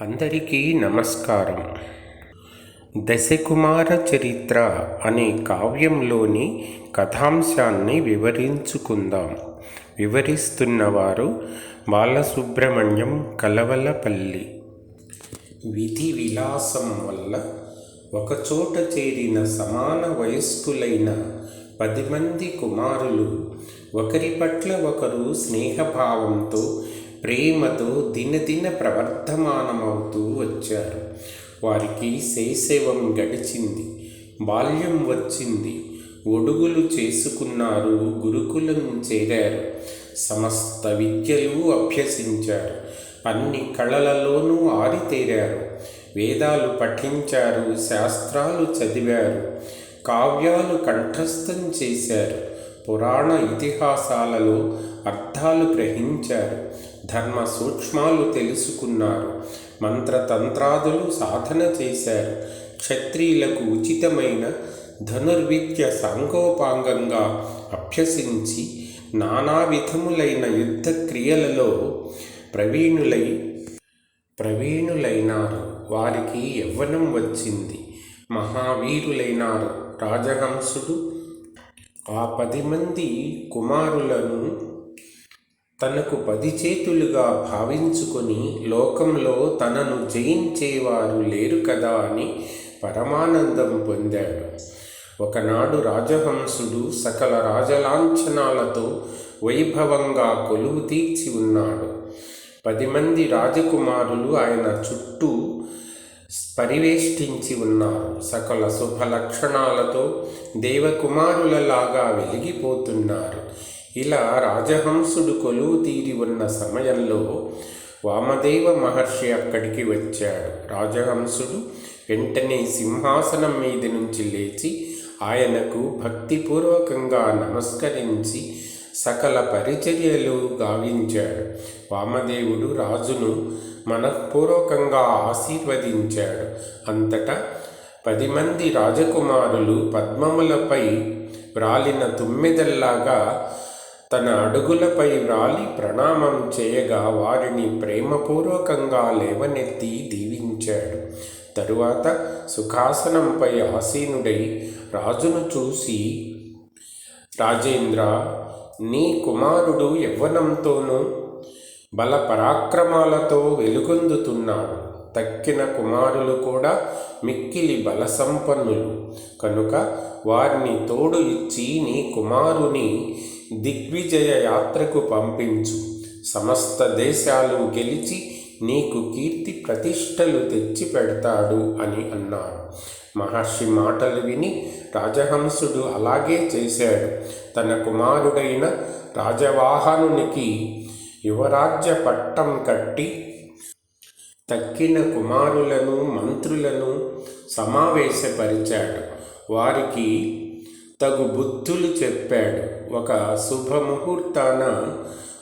అందరికీ నమస్కారం. దశకుమార చరిత్ర అనే కావ్యంలోని కథాంశాన్ని వివరించుకుందాం. వివరిస్తున్నవారు బాలసుబ్రహ్మణ్యం కలవలపల్లి. విధి విలాసం వల్ల ఒకచోట చేరిన సమాన వయస్కులైన పది మంది కుమారులు ఒకరి పట్ల ఒకరు స్నేహభావంతో ప్రేమతో దినదిన ప్రవర్ధమానమవుతూ వచ్చారు. వారికి శైశవం గడిచింది. బాల్యం వచ్చింది. ఒడుగులు చేసుకున్నారు. గురుకులం చేరారు. సమస్త విద్యలు అభ్యసించారు. అన్ని కళలలోనూ ఆరితేరారు. వేదాలు పఠించారు. శాస్త్రాలు చదివారు. కావ్యాలు కంఠస్థం చేశారు. పురాణ ఇతిహాసాలలో అర్థాలు గ్రహించారు. ధర్మ సూక్ష్మాలు తెలుసుకున్నారు. మంత్రతంత్రాదులు సాధన చేశారు. క్షత్రియులకు ఉచితమైన ధనుర్విద్య సాంగోపాంగంగా అభ్యసించి నానా విధములైన యుద్ధ క్రియలలో ప్రవీణులై ప్రవీణులైనారు. వారికి యవ్వనం వచ్చింది. మహావీరులైనారు రాజహంసుడు. ఆ పది మంది కుమారులను తనకు పది చేతులుగా భావించుకొని లోకంలో తనను జయించేవారు లేరు కదా అని పరమానందం పొందాడు. ఒకనాడు రాజహంసుడు సకల రాజలాంఛనాలతో వైభవంగా కొలువు తీర్చి ఉన్నాడు. పది మంది రాజకుమారులు ఆయన చుట్టూ పరివేష్టించి ఉన్నారు. సకల శుభ లక్షణాలతో దేవకుమారులలాగా వెలిగిపోతున్నారు. ఇలా రాజహంసుడు కొలువు తీరి ఉన్న సమయంలో వామదేవ మహర్షి అక్కడికి వచ్చాడు. రాజహంసుడు వెంటనే సింహాసనం మీద నుంచి లేచి ఆయనకు భక్తిపూర్వకంగా నమస్కరించి సకల పరిచర్యలు గావించాడు. వామదేవుడు రాజును మనఃపూర్వకంగా ఆశీర్వదించాడు. అంతటా పది మంది రాజకుమారులు పద్మములపై వ్రాలిన తుమ్మెదల్లాగా తన అడుగులపై రాలి ప్రణామం చేయగా వారిని ప్రేమపూర్వకంగా లేవనెత్తి దీవించాడు. తరువాత సుఖాసనంపై ఆసీనుడై రాజును చూసి రాజేంద్ర నీ కుమారుడు యవ్వనంతోనూ బల పరాక్రమాలతో వెలుగొందుతున్నాడు. తక్కిన కుమారులు కూడా మిక్కిలి బలసంపన్నులు. కనుక వారిని తోడు ఇచ్చి నీ కుమారుని దిగ్విజయ యాత్రకు పంపించు. సమస్త దేశాలు గెలిచి నీకు కీర్తి ప్రతిష్టలు తెచ్చి పెడతాడు అని అన్నారు మహర్షి మాటలు విని రాజహంసుడు అలాగే చేశాడు. తన కుమారుడైన రాజవాహనునికి యువరాజ్య పట్టం కట్టి తక్కిన కుమారులను మంత్రులను సమావేశపరిచాడు. వారికి తగు బుద్ధులు చెప్పాడు. ఒక శుభముహూర్తాన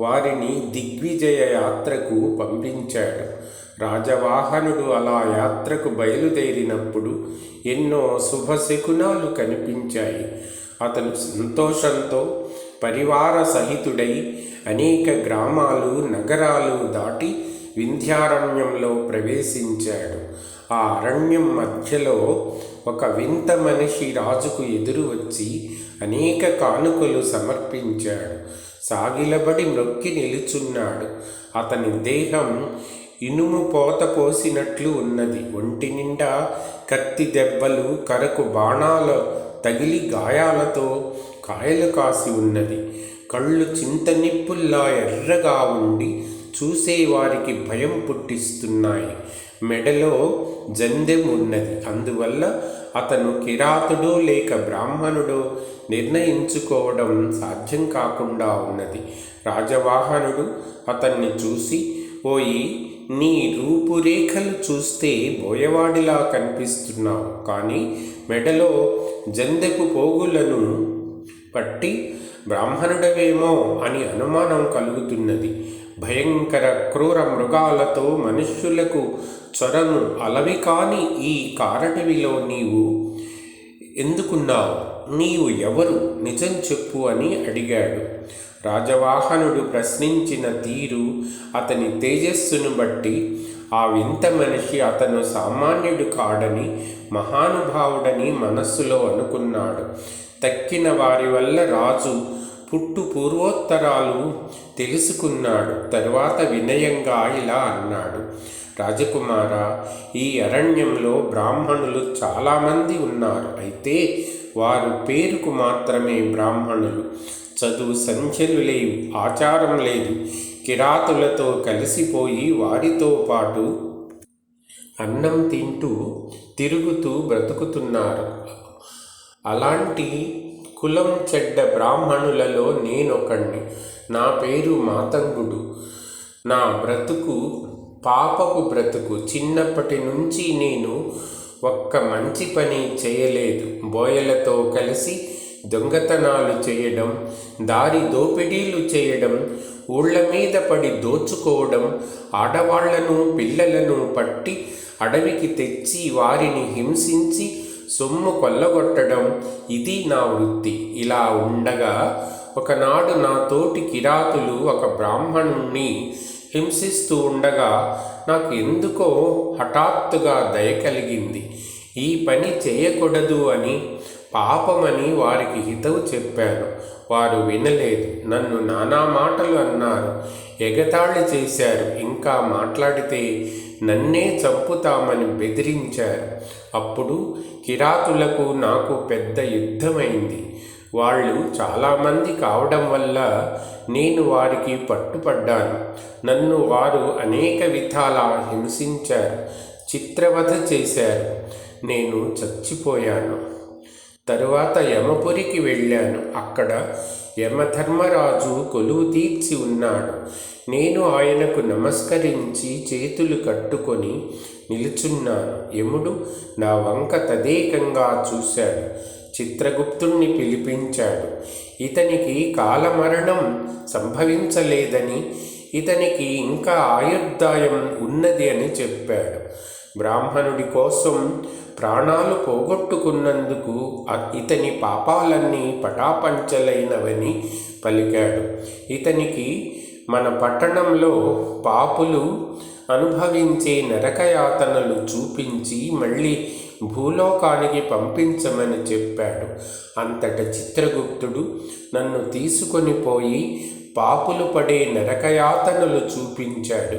వారిని దిగ్విజయ యాత్రకు పంపించాడు. రాజవాహనుడు అలా యాత్రకు బయలుదేరినప్పుడు ఎన్నో శుభశకునాలు కనిపించాయి. అతను సంతోషంతో పరివార సహితుడై అనేక గ్రామాలు నగరాలు దాటి వింధ్యారణ్యంలో ప్రవేశించాడు. ఆ అరణ్యం మధ్యలో ఒక వింత మనిషి రాజుకు ఎదురు వచ్చి అనేక కానుకలు సమర్పించాడు. సాగిలబడి మొక్కి నిలుచున్నాడు. అతని దేహం ఇనుము పోత పోసినట్లు ఉన్నది. ఒంటి నిండా కత్తి దెబ్బలు కరకు బాణాలు తగిలి గాయాలతో కాయలు కాసి ఉన్నది. కళ్ళు చింతనిప్పుల్లా ఎర్రగా ఉండి చూసేవారికి భయం పుట్టిస్తున్నాయి. మెడలో జందెం ఉన్నది అందువల్ల అతను కిరాతుడో లేక బ్రాహ్మణుడో నిర్ణయించుకోవడం సాధ్యం కాకుండా ఉన్నది. రాజవాహనుడు అతన్ని చూసి పోయి నీ రూపురేఖలు చూస్తే బోయవాడిలా కనిపిస్తున్నావు. కానీ మెడలో జందెపు పోగులను పట్టి బ్రాహ్మణుడవేమో అని అనుమానం కలుగుతున్నది. భయంకర క్రూర మృగాలతో మనుష్యులకు చొరను అలవి కాని ఈ కారటవిలో నీవు ఎందుకున్నావు? నీవు ఎవరు? నిజం చెప్పు అని అడిగాడు. రాజవాహనుడు ప్రశ్నించిన తీరు అతని తేజస్సును బట్టి ఆ వింత మనిషి అతను సామాన్యుడు కాడని మహానుభావుడని మనస్సులో అనుకున్నాడు. తక్కిన వారి వల్ల రాజు పుట్టు పూర్వోత్తరాలు తెలుసుకున్నాడు. తరువాత వినయంగా ఇలా అన్నాడు. రాజకుమార ఈ అరణ్యంలో బ్రాహ్మణులు చాలామంది ఉన్నారు. అయితే వారు పేరుకు మాత్రమే బ్రాహ్మణులు. చదువు సంఖ్యలు లేవు ఆచారం లేదు. కిరాతులతో కలిసిపోయి వారితో పాటు అన్నం తింటూ తిరుగుతూ బ్రతుకుతున్నారు. అలాంటి కులం చెడ్డ బ్రాహ్మణులలో నేనొకణ్ణి. నా పేరు మాతంగుడు. నా బ్రతుకు పాపపు బ్రతుకు. చిన్నప్పటి నుంచి నేను ఒక్క మంచి పని చేయలేదు. బోయలతో కలిసి దొంగతనాలు చేయడం దారి దోపిడీలు చేయడం ఊళ్ళ మీద పడి దోచుకోవడం ఆడవాళ్ళను పిల్లలను పట్టి అడవికి తెచ్చి వారిని హింసించి సొమ్ము కొల్లగొట్టడం ఇది నా వృత్తి. ఇలా ఉండగా ఒకనాడు నా తోటి కిరాతులు ఒక బ్రాహ్మణుణ్ణి హింసిస్తూ ఉండగా నాకు ఎందుకో హఠాత్తుగా దయ కలిగింది. ఈ పని చేయకూడదు అని పాపమని వారికి హితవు చెప్పాను. వారు వినలేదు. నన్ను నానా మాటలు అన్నారు. ఎగతాళి చేశారు. ఇంకా మాట్లాడితే నన్నే చంపుతామని బెదిరించారు. అప్పుడు కిరాతులకు నాకు పెద్ద యుద్ధమైంది. వాళ్ళు చాలామంది కావడం వల్ల నేను వారికి పట్టుపడ్డాను. నన్ను వారు అనేక విధాల హింసించారు చిత్రవధ చేశారు. నేను చచ్చిపోయాను. తరువాత యమపురికి వెళ్ళాను. అక్కడ యమధర్మరాజు కొలువు తీర్చి ఉన్నాడు. నేను ఆయనకు నమస్కరించి చేతులు కట్టుకొని నిలుచున్నాను. యముడు నా వంక తదేకంగా చూశాడు. చిత్రగుప్తుణ్ణి పిలిపించాడు. ఇతనికి కాలమరణం సంభవించలేదని ఇతనికి ఇంకా ఆయుర్దాయం ఉన్నది అని చెప్పాడు. బ్రాహ్మణుడి కోసం ప్రాణాలు పోగొట్టుకున్నందుకు ఇతని పాపాలన్నీ పటాపంచలైనవని పలికాడు. ఇతనికి మన పట్టణంలో పాపులు అనుభవించే నరకయాతనలు చూపించి మళ్ళీ భూలోకానికి పంపించమని చెప్పాడు. అంతట చిత్రగుప్తుడు నన్ను తీసుకొని పోయి పాపులు పడే నరకయాతనలు చూపించాడు.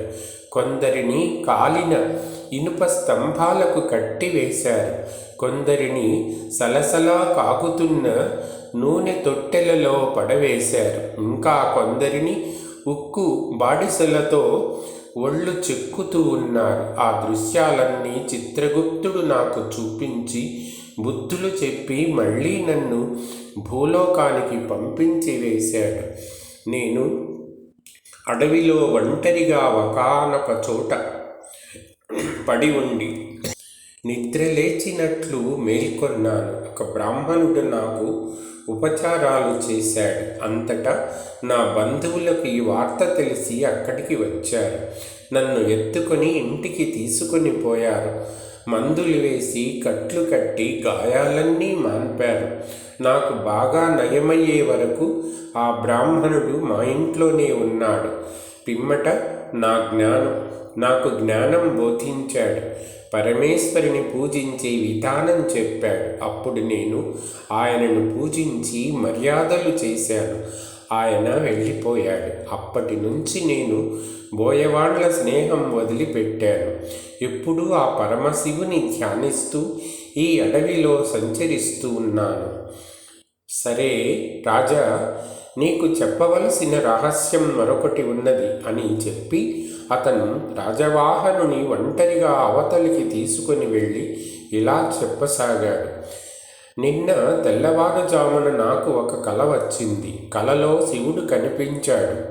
కొందరిని కాలిన ఇనుప స్తంభాలకు కట్టివేశారు. కొందరిని సలసలా కాగుతున్న నూనె తొట్టెలలో పడవేశారు. ఇంకా కొందరిని ఉక్కు బాడిసలతో ఒళ్ళు చెక్కుతూ ఉన్నారు. ఆ దృశ్యాలన్నీ చిత్రగుప్తుడు నాకు చూపించి బుద్ధులు చెప్పి మళ్ళీ నన్ను భూలోకానికి పంపించి వేశాడు. నేను అడవిలో ఒంటరిగా ఒకనొక చోట పడి ఉండి నిద్ర లేచినట్లు మేల్కొన్నాను. ఒక బ్రాహ్మణుడు నాకు ఉపచారాలు చేశాడు. అంతటా నా బంధువులకు ఈ వార్త తెలిసి అక్కడికి వచ్చారు. నన్ను ఎత్తుకొని ఇంటికి తీసుకొని పోయారు. మందులు వేసి కట్లు కట్టి గాయాలన్నీ మాన్పారు. నాకు బాగా నయమయ్యే వరకు ఆ బ్రాహ్మణుడు మా ఇంట్లోనే ఉన్నాడు. పిమ్మట నా జ్ఞానం నాకు జ్ఞానం బోధించాడు. పరమేశ్వరిని పూజించే విధానం చెప్పాడు. అప్పుడు నేను ఆయనను పూజించి మర్యాదలు చేశాను. ఆయన వెళ్ళిపోయాడు. అప్పటి నుంచి నేను బోయవాళ్ళ స్నేహం వదిలిపెట్టాను. ఎప్పుడూ ఆ పరమశివుని ధ్యానిస్తూ ఈ అడవిలో సంచరిస్తూ ఉన్నాను. సరే రాజా నీకు చెప్పవలసిన రహస్యం మరొకటి ఉన్నది అని చెప్పి అతను రాజవాహనుని ఒంటరిగా అవతలికి తీసుకొని వెళ్ళి ఇలా చెప్పసాగాడు. నిన్న తెల్లవారుజామున నాకు ఒక కల వచ్చింది. కలలో శివుడు కనిపించాడు.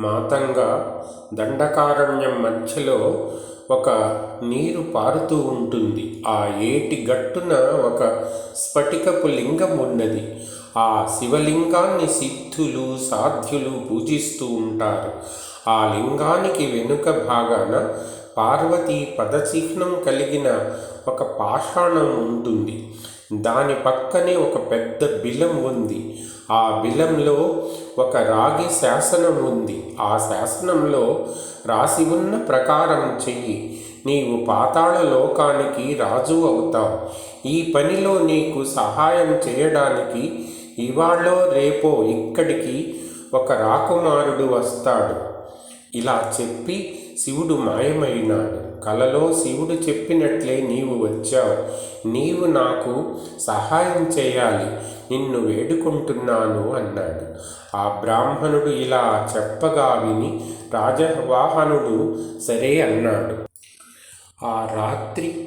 మాతంగా దండకారణ్యం మధ్యలో ఒక నీరు పారుతూ ఉంటుంది. ఆ ఏటి గట్టున ఒక స్ఫటికపు లింగం ఉన్నది. ఆ శివలింగాన్ని సిద్ధులు సాధ్యులు పూజిస్తూ ఉంటారు. ఆ లింగానికి వెనుక భాగాన పార్వతీ పదచిహ్నం కలిగిన ఒక పాషాణం ఉంటుంది. దాని పక్కనే ఒక పెద్ద బిలం ఉంది. ఆ బిలంలో ఒక రాగి శాసనం ఉంది. ఆ శాసనంలో రాసి ఉన్న ప్రకారం చెయ్యి. నీవు పాతాళ లోకానికి రాజు అవుతావు. ఈ పనిలో నీకు సహాయం చేయడానికి ఇవాళో రేపో ఇక్కడికి ఒక రాకుమారుడు వస్తాడు. ఇలా చెప్పి శివుడు మాయమైనాడు. కలలో శివుడు చెప్పినట్లే నీవు వచ్చావు. నీవు నాకు సహాయం చేయాలి. నిన్ను వేడుకుంటున్నాను అన్నాడు. ఆ బ్రాహ్మణుడు ఇలా చెప్పగా విని రాజవాహనుడు సరే అన్నాడు. ఆ రాత్రి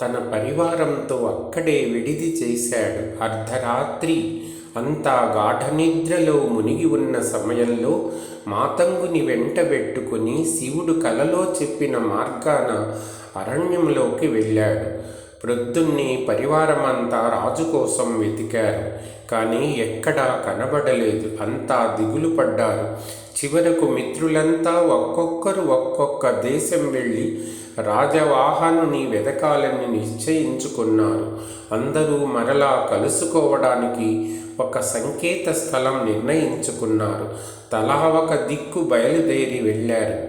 తన పరివారంతో అక్కడే విడిది చేశాడు. అర్ధరాత్రి అంతా గాఢనిద్రలో మునిగి ఉన్న సమయంలో మాతంగుని వెంటబెట్టుకుని శివుడు కలలో చెప్పిన మార్గాన అరణ్యంలోకి వెళ్ళాడు. ప్రొద్దున్నే పరివారమంతా రాజు కోసం వెతికారు కానీ ఎక్కడా కనబడలేదు. అంతా దిగులు పడ్డారు. చివరకు మిత్రులంతా ఒక్కొక్కరు ఒక్కొక్క దేశం వెళ్ళి రాజవాహనుని వెదకాలని నిశ్చయించుకున్నారు. అందరూ మరలా కలుసుకోవడానికి ఒక సంకేత స్థలం నిర్ణయించుకున్నారు. తలా ఒక దిక్కు బయలుదేరి వెళ్ళారు.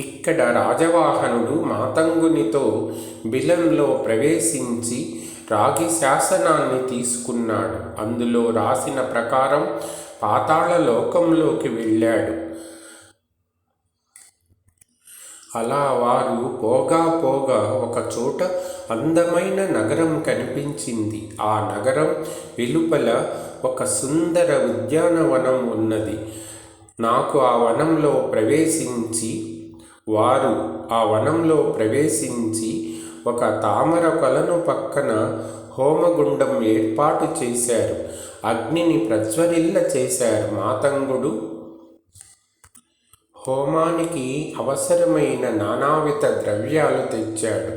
ఇక్కడ రాజవాహనుడు మాతంగునితో బిలంలో ప్రవేశించి రాగి శాసనాన్ని తీసుకున్నాడు. అందులో రాసిన ప్రకారం పాతాళ లోకంలోకి వెళ్ళాడు. అలా వారు పోగా పోగా ఒక చోట అందమైన నగరం కనిపించింది. ఆ నగరం వెలుపల ఒక సుందర ఉద్యానవనం ఉన్నది. నాకు ఆ వనంలో ప్రవేశించి వారు ఆ వనంలో ప్రవేశించి ఒక తామర కొలను పక్కన హోమగుండం ఏర్పాటు చేశారు. అగ్నిని ప్రజ్వరిల్ల చేశారు. మాతంగుడు హోమానికి అవసరమైన నానావిధ ద్రవ్యాలు తెచ్చాడు.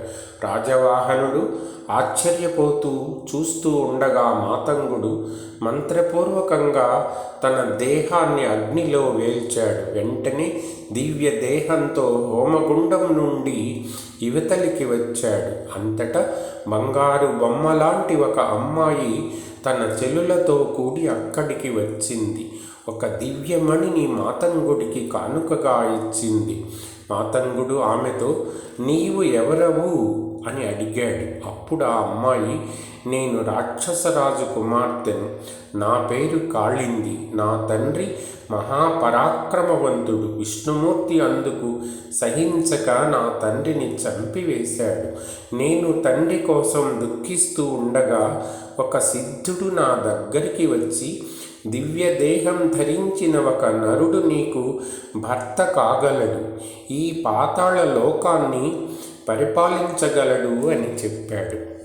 రాజవాహనుడు ఆశ్చర్యపోతూ చూస్తూ ఉండగా మాతంగుడు మంత్రపూర్వకంగా తన దేహాన్ని అగ్నిలో వేల్చాడు. వెంటనే దివ్య దేహంతో హోమగుండం నుండి యువతలికి వచ్చాడు. అంతటా బంగారు బొమ్మలాంటి ఒక అమ్మాయి తన చెలులతో కూడి అక్కడికి వచ్చింది. ఒక దివ్యమణిని మాతంగుడికి కానుకగా ఇచ్చింది. మాతంగుడు ఆమెతో నీవు ఎవరవు? అని అడిగాడు. అప్పుడు ఆ అమ్మాయి నేను రాక్షసరాజు కుమార్తెను నా పేరు కాళింది. నా తండ్రి మహాపరాక్రమవంతుడు. విష్ణుమూర్తి అందుకు సహించక నా తండ్రిని చంపివేశాడు. నేను తండ్రి కోసం దుఃఖిస్తూ ఉండగా ఒక సిద్ధుడు నా దగ్గరికి వచ్చి దివ్య దేహం ధరించిన ఒక నరుడు నీకు భర్త కాగలడు. ఈ పాతాళ లోకాన్ని పరిపాలించగలడు అని చెప్పాడు.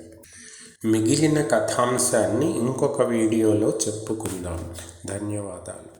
మిగిలిన కథాంశాన్ని ఇంకొక వీడియోలో చెప్పుకుందాం. ధన్యవాదాలు.